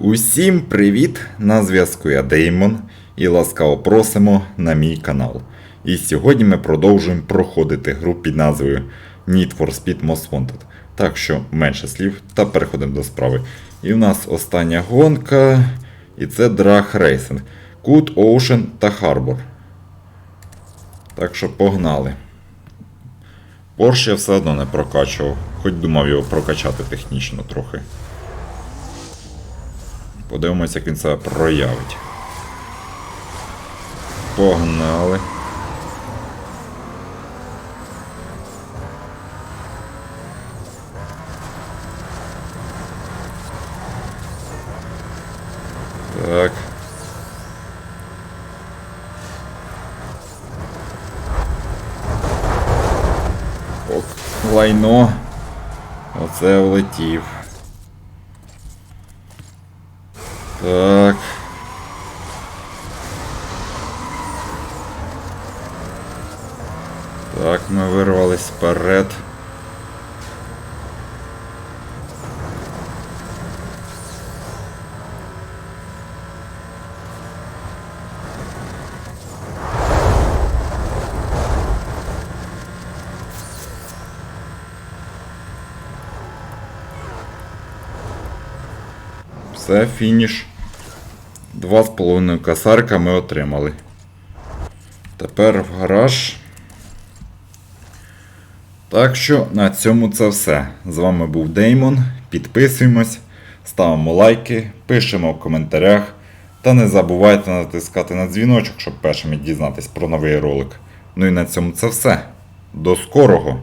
Усім привіт! На зв'язку я Деймон і ласкаво просимо на мій канал. І сьогодні ми продовжуємо проходити гру під назвою Need for Speed Most Wanted. Так що менше слів та переходимо до справи. І в нас остання гонка, і це Drag Racing. Good Ocean та Harbor. Так що погнали. Porsche я все одно не прокачував, хоч думав його прокачати технічно трохи. Подивимось, як він себе проявить. Погнали. Так. Ок, лайно. Оце влетів. Так. Так, ми вирвались вперед. Все, фініш. Два з половиною касарка ми отримали. Тепер в гараж. Так що на цьому це все. З вами був Деймон. Підписуємось, ставимо лайки, пишемо в коментарях. Та не забувайте натискати на дзвіночок, щоб першими дізнатись про новий ролик. Ну і на цьому це все. До скорого!